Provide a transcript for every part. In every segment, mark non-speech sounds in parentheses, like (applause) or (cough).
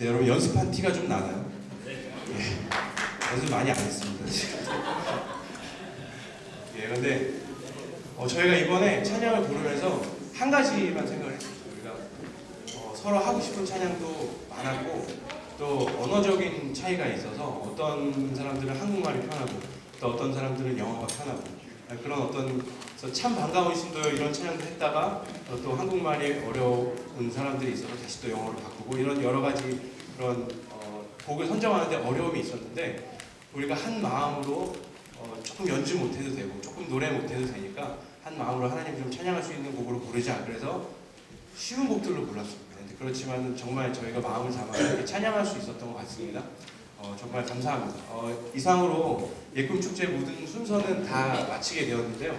네, 여러분 연습한 티가 좀 나나요? 예. 연습 많이 안 했습니다. 지금. (laughs) 예, 근데 어, 저희가 이번에 찬양을 부르면서 한 가지만 생각을 했어요. 우리가 어, 서로 하고 싶은 찬양도 많았고 또 언어적인 차이가 있어서 어떤 사람들은 한국말이 편하고 또 어떤 사람들은 영어가 편하고 그런 어떤 참 반가우신도 이런 찬양도 했다가 어, 또 한국말이 어려운 사람들이 있어서 다시 또 영어로 바꾸고 이런 여러 가지 그런 어, 곡을 선정하는데 어려움이 있었는데 우리가 한 마음으로 어, 조금 연주 못해도 되고 조금 노래 못해도 되니까 한 마음으로 하나님 좀 찬양할 수 있는 곡으로 부르자 그래서 쉬운 곡들로 불렀습니다. 그렇지만 정말 저희가 마음을 담아 이렇게 찬양할 수 있었던 것 같습니다. 어, 정말 감사합니다. 어, 이상으로 예꿈 축제 모든 순서는 다 마치게 되었는데요.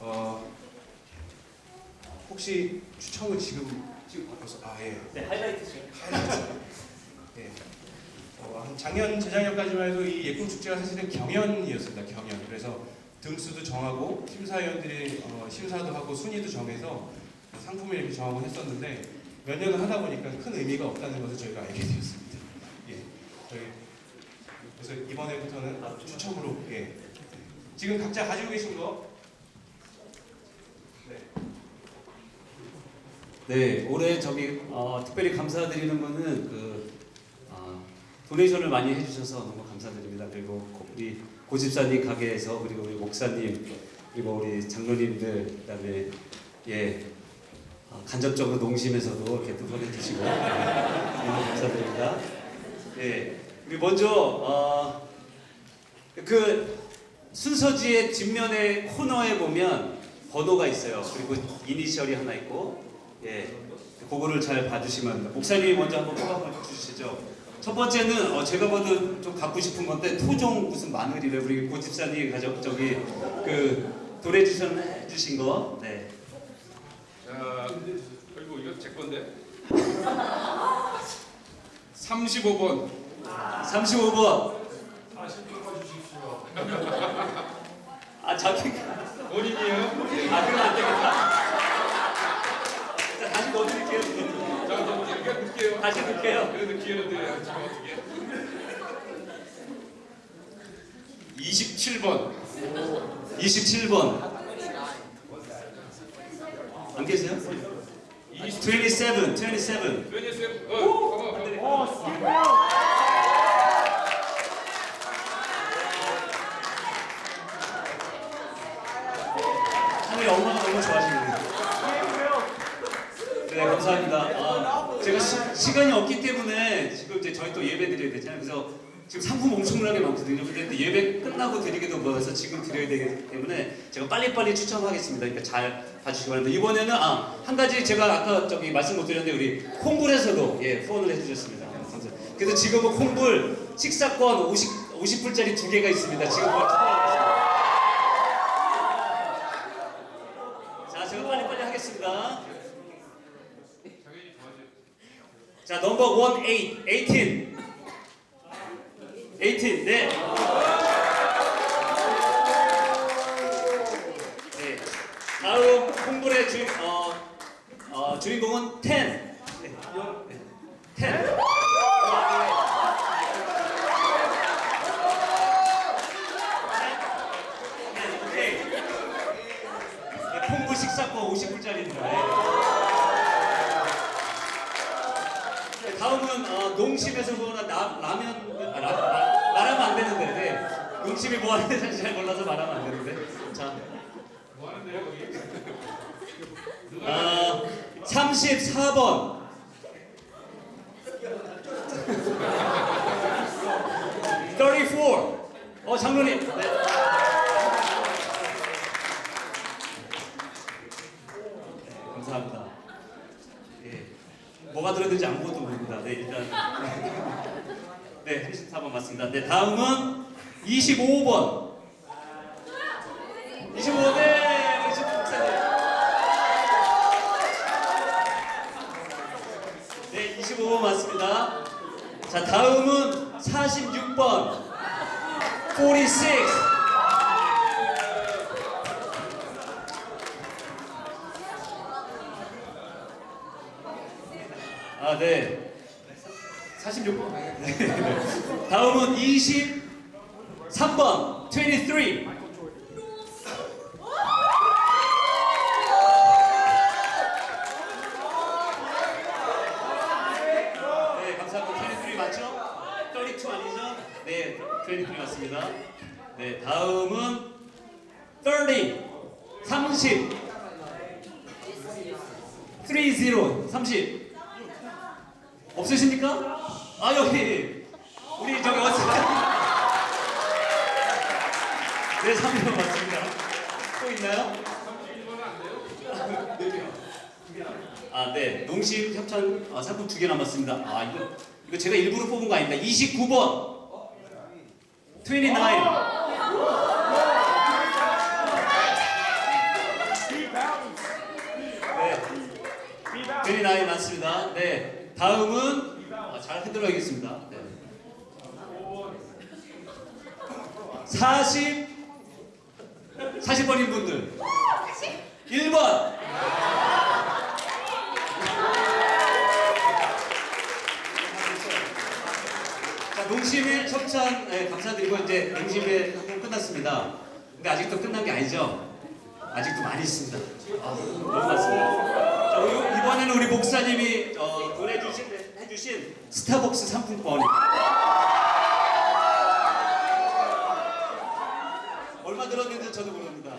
어, 혹시 추첨을 지금 지금 벌써 아 예. 네, 하이라이트죠. 하이라이트. 예. 어, 한 작년 재작년까지만 해도 이 예꿈 축제가 사실은 경연이었습니다. 경연. 그래서 등수도 정하고 심사위원들이 어, 심사도 하고 순위도 정해서 상품을 이렇게 정하고 했었는데 몇 년을 하다 보니까 큰 의미가 없다는 것을 저희가 알게 되었습니다. 예. 저희 그래서 이번에부터는 추첨으로 예. 지금 각자 가지고 계신 거 네. 네, 올해 저기 어, 특별히 감사드리는 거는 그 어, 도네이션을 많이 해주셔서 너무 감사드립니다. 그리고 고- 우리 고집사님 가게에서 그리고 우리 목사님 그리고 우리 장로님들 그다음에 예 어, 간접적으로 농심에서도 이렇게 또 보내주시고 네, (laughs) 너무 감사드립니다. 예, 우리 먼저 어, 그 순서지의 뒷면에 코너에 보면 번호가 있어요. 그리고 이니셜이 하나 있고, 예, 그거를 잘 봐주시면 목사님이 먼저 한번 뽑아 주시죠. 첫 번째는 어, 제가 봐도 좀 갖고 싶은 건데 토종 무슨 마늘이래 우리 고집사님 가져 저기 그 도래주신 주신 거, 네. 자, 그리고 이거 제 건데. 35번. 35번. 아 자기 본인이에요? 아 그럼 안 되겠다. 자 다시 넣어드릴게요. 넣을게요. 다시 넣을게요. 그래도 기회를 드려요. 지금 어떻게? 27번. 27번. 안 계세요? 27, 27. 왜냐면 어, 봐봐, 봐봐. 하늘이 엄마가 너무 좋아하시네요. 네, 감사합니다. 아, 제가 시, 간이 없기 때문에 지금 이제 저희 또 예배 드려야 되잖아요. 그래서 지금 상품 엄청나게 많거든요. 근데 또 예배 끝나고 드리기도 뭐해서 지금 드려야 되기 때문에 제가 빨리빨리 추첨하겠습니다. 그러니까 잘 봐주시기 바랍니다. 이번에는 아, 한 가지 제가 아까 저기 말씀 못 드렸는데 우리 콩불에서도 예, 후원을 해주셨습니다. 그래서 지금은 콩불 식사권 50, 50불짜리 두 개가 있습니다. 지금 뭐 투표하고 있습니다. 자, 제가 빨리빨리 하겠습니다. 자, 넘버 원 에잇, 18. 18, 네. 네. 다음 홍불의 주인, 어, 어, 주인공은 10. 네. 네. 10. 네, 오케이. 네, 콩불 식사권 50불짜리입니다. 네, 다음은 어, 농심에서 라, 라면 아, 라, 라, 되는데 네. 농심이 뭐 하는지 잘 몰라서 말하면 안 되는데 자 뭐 하는데요, 거기? 아, 34번 Thirty-four. 어 장로님. 네. 네, 감사합니다. 예. 뭐가 들었는지 아무것도 모릅니다. 네, 일단. 네, 34번 맞습니다. 네, 다음은 25번. 25번, 네, 26번. 네, 25번 맞습니다. 자, 다음은 46번. 46. 아, 네. 46번. 네. (laughs) 다음은 23번. 23. 네, 감사합니다. 23 맞죠? 32 아니죠? 네, 23 맞습니다. 네, 다음은 30. 30. 30. 30. 없으십니까? 아, 여기. 우리 저기 어디 네, 3번 맞습니다. 또 있나요? 아, 네. 농심 협찬 아, 상품 두 개 남았습니다. 아, 이거 이거 제가 일부러 뽑은 거 아닙니다. 29번. 29. 네. 29 맞습니다. 네. 다음은 아, 잘 흔들어야겠습니다. 네. 40 40번인 분들. 1번. 자, 농심의 협찬 네, 감사드리고 이제 농심의 활동 끝났습니다. 근데 아직도 끝난 게 아니죠? 아직도 많이 있습니다. 아, 너무 많습니다. 자, 이번에는 우리 목사님이 어, 보내주신 해 주신 스타벅스 상품권. 얼마 들었는지 저도 모릅니다.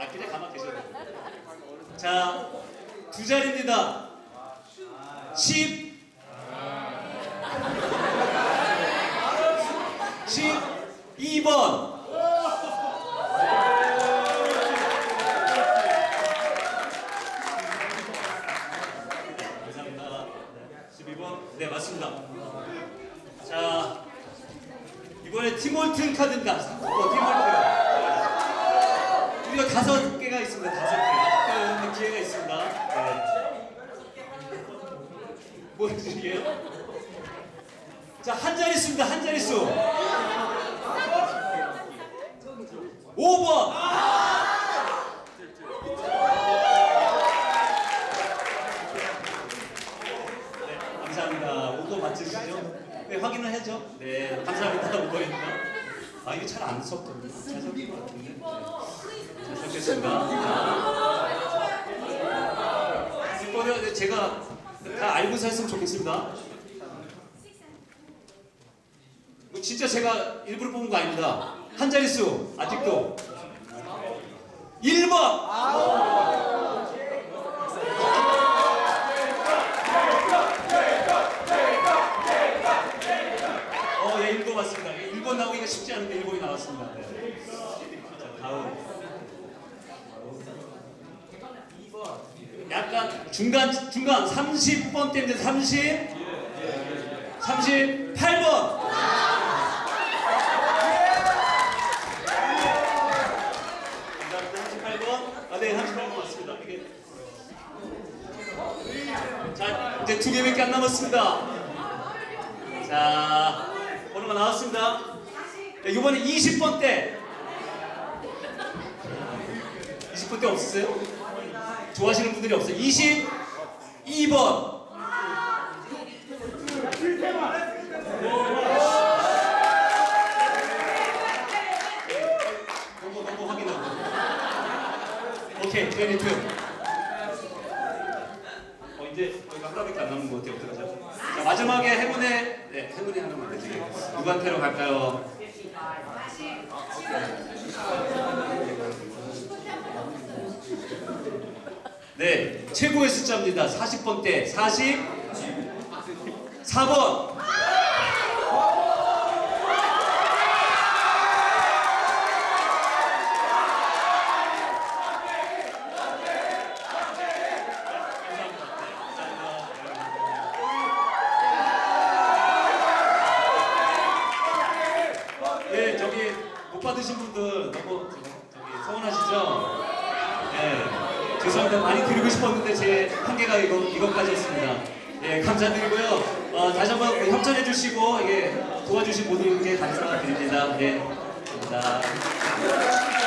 아, 그냥 가만 계셔도 돼요. 자, 두 자리입니다. 10 12번. 감사합니다. 12번. 네, 맞습니다. 자, 팀월튼 카드입니다. 어, 팀월튼. 우리가 다섯 개가 있습니다. 다섯 개. 또 기회가 있습니다. 네. 뭐 드리게요? 자, 한 자릿수입니다. 한 자릿수. 5번. 네, 감사합니다. 5번 맞으시죠? 네, 확인을 해죠. 네, 감사합니다. 5번입니다. 아, 이게 잘안 섞거든요. 잘 섞인 것 같은데. 네. 잘 섞겠습니다. 이번에 제가 다 알고서 했으면 좋겠습니다. 이거 진짜 제가 일부러 뽑은 거 아닙니다. 한 자릿수 아직도 1번 1번 맞습니다. 1번 나오기가 쉽지 않은데 1번이 나왔습니다. 네. 자, 다음 약간 중간 중간 30번 때인데 30 38번 감사합니다. 38번. 아, 네, 38번 맞습니다. 이게 자, 이제 두 개밖에 안 남았습니다. 자, 번호가 나왔습니다. 네, 이번에 20번 때. 20번 때 없으세요? 좋아하시는 분들이 없어요. 22번. 너무 너무 확인하고. 오케이, 22. 어 이제 저희가 하나밖에 안 남은 것 같아요. 어떡하죠? 자 마지막에 행운의 네 행운의 하나만 되지. 누구한테로 갈까요? 네 최고의 숫자입니다. 40번 때 40. 4번. 네, 저기 못 받으신 분들 너무 저기 서운하시죠? 네, 죄송합니다. 많이 드리고 싶었는데 제 한계가 이거 이것까지였습니다. 예, 감사드리고요. 어, 다시 한번 협찬해 주시고 이게 도와주신 모든 분께 감사드립니다. 네, 감사합니다.